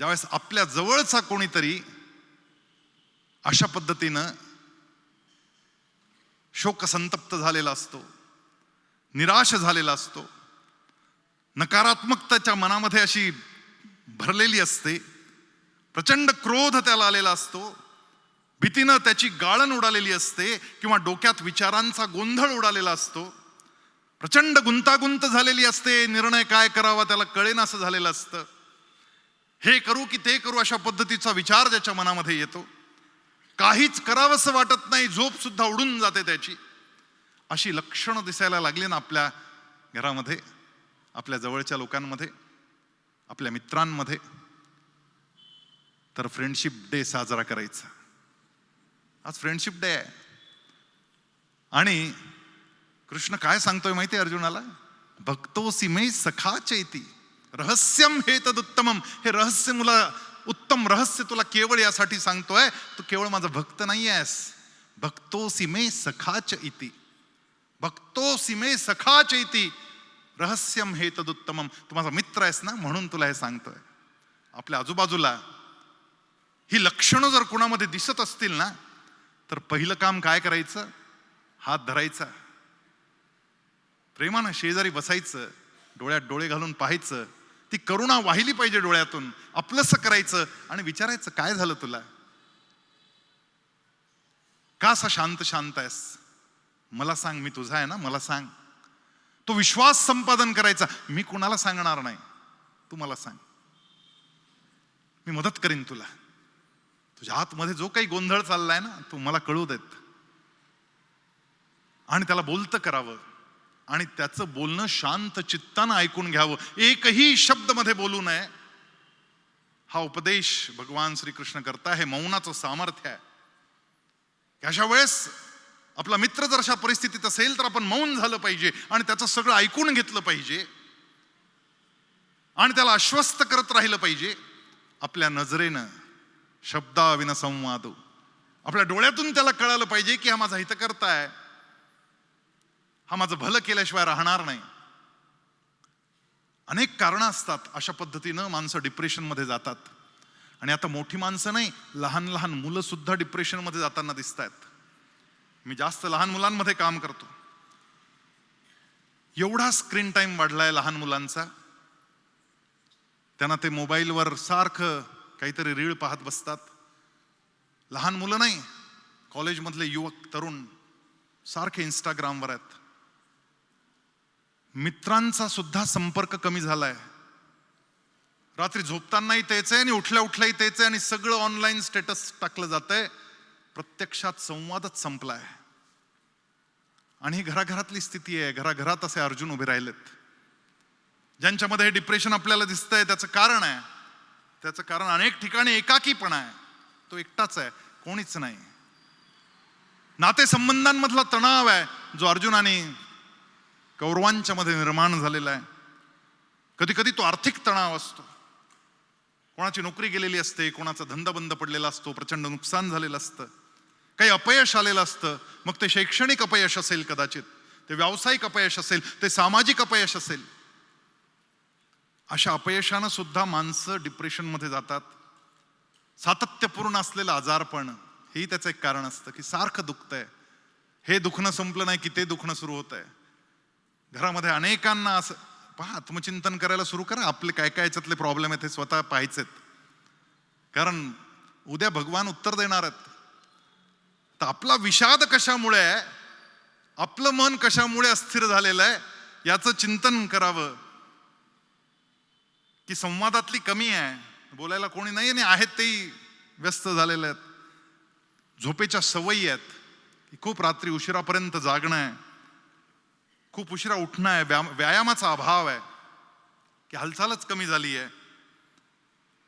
ज्यावेळेस आपल्या जवळचा कोणीतरी अशा पद्धतीनं शोकसंतप्त झालेला असतो निराश झालेला असतो नकारात्मकताच्या मनामध्ये अशी भरलेली असते प्रचंड क्रोध त्याला आलेला असतो भीतीनं त्याची गाळण उडालेली असते किंवा डोक्यात विचारांचा गोंधळ उडालेला असतो प्रचंड गुंतागुंत झालेली असते निर्णय काय करावा त्याला कळेन असं झालेलं असतं. हे करू की ते करू अशा पद्धतीचा विचार ज्याच्या मनामध्ये येतो. काहीच करावंसं वाटत नाही झोप सुद्धा उडून जाते त्याची. अशी लक्षणं दिसायला लागली ना आपल्या घरामध्ये आपल्या जवळच्या लोकांमध्ये आपल्या मित्रांमध्ये तर फ्रेंडशिप डे साजरा करायचा. आज फ्रेंडशिप डे आहे. आणि कृष्ण काय सांगतोय माहिती आहे अर्जुनाला? भक्तोसी मै सखा चैती. रहस्यम हे तदुत्तमम. हे रहस्य मुला उत्तम रहस्य तुला केवळ यासाठी सांगतोय तू केवळ माझा भक्त नाही आहेस भक्तोसी मे सखाच इति. भक्तोसी मे सखाच इति. रहस्यम हे तदुत्तमम. तू माझा मित्र आहेस ना म्हणून तुला हे सांगतोय. आपल्या आजूबाजूला ही लक्षणं जर कुणामध्ये दिसत असतील ना तर पहिलं काम काय करायचं? हात धरायचा. प्रेमानं शेजारी बसायचं डोळ्यात डोळे घालून पाहायचं ती करुणा वाहिली पाहिजे डोळ्यातून. आपलंसं करायचं आणि विचारायचं काय झालं तुला? का असा शांत शांत आहेस? मला सांग मी तुझा आहे ना मला सांग. तो विश्वास संपादन करायचा. मी कुणाला सांगणार नाही? तू मला सांग. मी मदत करीन तुला. तुझ्या आतमध्ये जो काही गोंधळ चाललाय ना तू मला कळू देत. आणि त्याला बोलतं करावं. आणि त्याचं बोलणं शांत चित्तानं ऐकून घ्यावं. एकही शब्दमध्ये बोलू नये. हा उपदेश भगवान श्रीकृष्ण करता हे मौनाचं सामर्थ्य आहे. अशा वेळेस आपला मित्र जर अशा परिस्थितीत असेल तर आपण मौन झालं पाहिजे आणि त्याचं सगळं ऐकून घेतलं पाहिजे. आणि त्याला आश्वस्त करत राहिलं पाहिजे. आपल्या नजरेनं शब्दाविना संवाद. आपल्या डोळ्यातून त्याला कळालं पाहिजे की हा माझा हितकर्ता आहे. हा माझं भलं केल्याशिवाय राहणार नाही. अनेक कारणं असतात अशा पद्धतीनं माणसं डिप्रेशनमध्ये जातात. आणि आता मोठी माणसं नाही लहान लहान मुलं सुद्धा डिप्रेशनमध्ये जाताना दिसत आहेत मी जास्त लहान मुलांमध्ये काम करतो. एवढा स्क्रीन टाईम वाढलाय लहान मुलांचा. त्यांना ते मोबाईलवर सारखं काहीतरी रीळ पाहत बसतात. लहान मुलं नाही कॉलेजमधले युवक तरुण सारखे इंस्टाग्रामवर आहेत. मित्रांचा सुद्धा संपर्क कमी झालाय. रात्री झोपतानाही तेच आहे आणि उठल्या उठल्याही त्याच आहे आणि सगळं ऑनलाईन स्टेटस टाकलं जातंय. प्रत्यक्षात संवादच संपलाय. आणि ही घराघरातली स्थिती आहे. घराघरात असे अर्जुन उभे राहिलेत. ज्यांच्यामध्ये हे डिप्रेशन आपल्याला दिसतंय त्याचं कारण आहे. त्याचं कारण अनेक ठिकाणी एकाकीपणा आहे. तो एकटाच आहे. कोणीच नाही. नातेसंबंधांमधला तणाव आहे जो अर्जुन आणि कौरवांच्या मध्ये निर्माण झालेला आहे. कधी कधी तो आर्थिक तणाव असतो. कोणाची नोकरी गेलेली असते कोणाचा धंदा बंद पडलेला असतो प्रचंड नुकसान झालेलं असतं. काही अपयश आलेलं असतं. मग ते शैक्षणिक अपयश असेल कदाचित. ते व्यावसायिक अपयश असेल ते सामाजिक अपयश असेल. अशा अपयशानं सुद्धा माणसं डिप्रेशनमध्ये जातात. सातत्यपूर्ण असलेलं आजारपण हेही त्याचं एक कारण असतं की सारखं दुखतंय. हे दुखणं संपलं नाही की ते दुखणं सुरू होत आहे घरामध्ये अनेकांना असं पहा आत्मचिंतन करायला सुरू करा. आपले काय काय याच्यातले प्रॉब्लेम आहेत हे स्वतः पाहायचेत. कारण उद्या भगवान उत्तर देणार आहेत. तर आपला विषाद कशामुळे आहे? आपलं मन कशामुळे अस्थिर झालेलं आहे? याचं चिंतन करावं. की संवादातली कमी आहे. बोलायला कोणी नाही आणि आहेत तेही व्यस्त झालेले आहेत. झोपेच्या सवयी आहेत. की खूप रात्री उशिरापर्यंत जागणं आहे. खूप उशिरा उठणं आहे व्यायाम व्यायामाचा अभाव आहे की हालचालच कमी झाली आहे.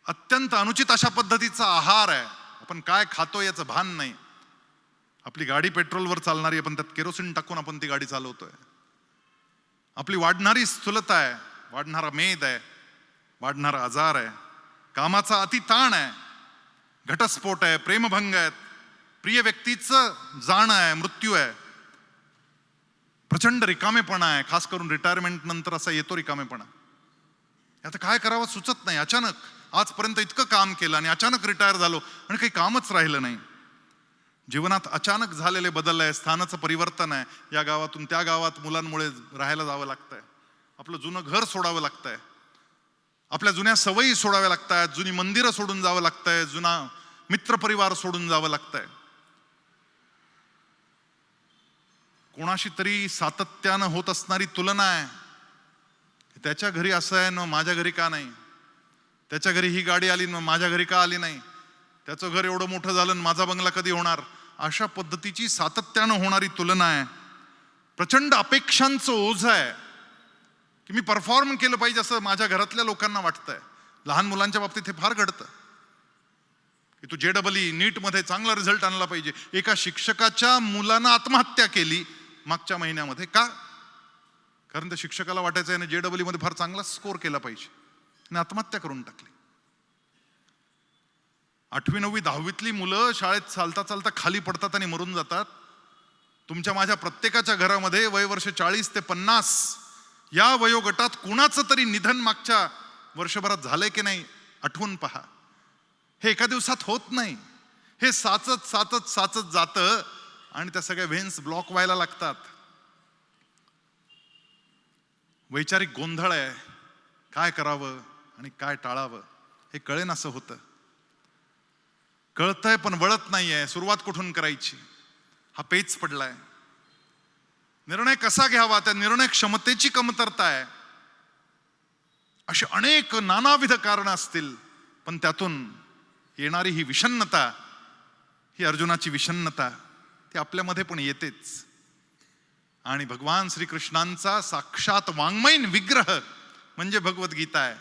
अत्यंत अनुचित अशा पद्धतीचा आहार आहे. आपण काय खातो याचं भान नाही. आपली गाडी पेट्रोलवर चालणारी आहे पण त्यात केरोसिन टाकून आपण ती गाडी चालवतोय. आपली वाढणारी स्थूलता आहे वाढणारा मेद आहे वाढणारा आजार आहे. कामाचा अति ताण आहे घटस्फोट आहे प्रेमभंग आहेत. प्रिय व्यक्तीचं जाणं आहे मृत्यू आहे. प्रचंड रिकामेपणा आहे खास करून रिटायरमेंट नंतर असा येतो रिकामेपणा. आता काय करावं सुचत नाही. अचानक आजपर्यंत इतकं काम केलं आणि अचानक रिटायर झालो आणि काही कामच राहिलं नाही. जीवनात अचानक झालेले बदल आहे स्थानाचं परिवर्तन आहे. या गावातून त्या गावात मुलांमुळे राहायला जावं लागतंय. आपलं जुनं घर सोडावं लागतंय. आपल्या जुन्या सवयी सोडाव्या लागतात जुनी मंदिरं सोडून जावं लागतंय. जुना मित्रपरिवार सोडून जावं लागतंय. कोणाशी तरी सातत्यानं होत असणारी तुलना आहे. त्याच्या घरी असं आहे ना माझ्या घरी का नाही? त्याच्या घरी ही गाडी आली ना माझ्या घरी का आली नाही? त्याचं घर एवढं मोठं झालं माझा बंगला कधी होणार? अशा पद्धतीची सातत्यानं होणारी तुलना आहे. प्रचंड अपेक्षांचं ओझ आहे. की मी परफॉर्म केलं पाहिजे असं माझ्या घरातल्या लोकांना वाटतंय. लहान मुलांच्या बाबतीत हे फार घडतं. की तू जे डबल ई नीटमध्ये चांगला रिझल्ट आणला पाहिजे. एका शिक्षकाच्या मुलानं आत्महत्या केली मागच्या महिन्यामध्ये का? कारण त्या शिक्षकाला वाटायचं आहे जे डबलमध्ये फार चांगला स्कोर केला पाहिजे. आणि आत्महत्या करून टाकली. आठवी नववी दहावीतली मुलं शाळेत चालता चालता खाली पडतात आणि मरून जातात. तुमच्या माझ्या प्रत्येकाच्या घरामध्ये वय वर्ष चाळीस ते पन्नास या वयोगटात कुणाचं तरी निधन मागच्या वर्षभरात झालंय की नाही आठवून पहा. हे एका दिवसात होत नाही. हे साचत साचत साचत जातं. आणि त्या सगळ्या व्हेन्स ब्लॉक व्हायला लागतात. वैचारिक गोंधळ आहे. काय करावं आणि काय टाळावं हे कळेन असं होतं. कळतंय पण वळत नाहीये. सुरुवात कुठून करायची? हा पेच पडलाय. निर्णय कसा घ्यावा? त्या निर्णय क्षमतेची कमतरता आहे. अशी अनेक नानाविध कारण असतील पण त्यातून येणारी ही विषन्नता ही अर्जुनाची विषन्नता ते आपल्यामध्ये पण येतेच. आणि भगवान श्रीकृष्णांचा साक्षात वाङ्मयीन विग्रह म्हणजे भगवद्गीता आहे.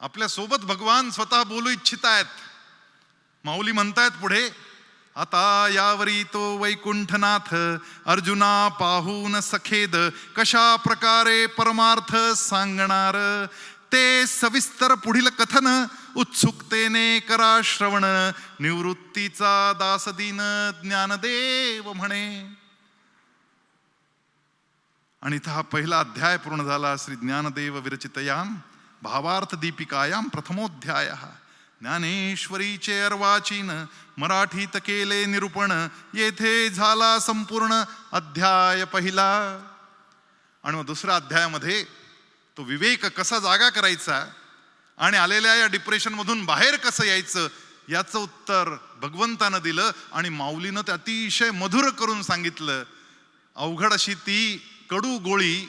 आपल्यासोबत भगवान स्वतः बोलू इच्छित आहेत माऊली म्हणतायत पुढे आता यावरी तो वैकुंठनाथ अर्जुना पाहून सखेद कशा प्रकारे परमार्थ सांगणार? ते सविस्तर पुढील कथन उत्सुकतेने करा श्रवण. निवृत्तीचा दासदीन ज्ञानदेव म्हणे. आणि इथं हा पहिला अध्याय पूर्ण झाला श्री ज्ञानदेव विरचितयाम भावार्थ दीपिकायाम प्रथमोध्याय. ज्ञानेश्वरीचे अर्वाचीन मराठीत केले निरूपण येथे झाला संपूर्ण अध्याय पहिला. आणि मग दुसऱ्या अध्यायामध्ये तो विवेक कसा जागा करायचा आणि आलेल्या या डिप्रेशनमधून बाहेर कसं यायचं याचं उत्तर भगवंतानं दिलं आणि माऊलीनं ते अतिशय मधुर करून सांगितलं. अवघड अशी ती कडू गोळी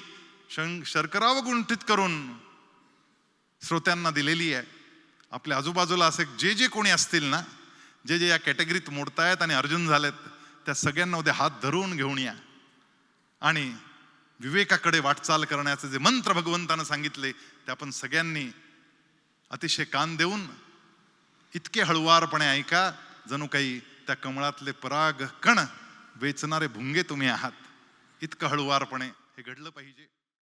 शं शर्कराव गुंठित करून श्रोत्यांना दिलेली आहे. आपल्या आजूबाजूला असे जे जे कोणी असतील ना जे जे या कॅटेगरीत मोडतायत आणि अर्जुन झालेत त्या सगळ्यांना उद्या हात धरून घेऊन या. आणि विवेकाकडे वाटचाल करण्याचं जे मंत्र भगवंतानं सांगितले ते आपण सगळ्यांनी अतिशय कान देऊन इतके हळुवारपणे ऐका जणू काही त्या कमळातले पराग कण वेचणारे भुंगे तुम्ही आहात. इतकं हळुवारपणे हे घडलं पाहिजे.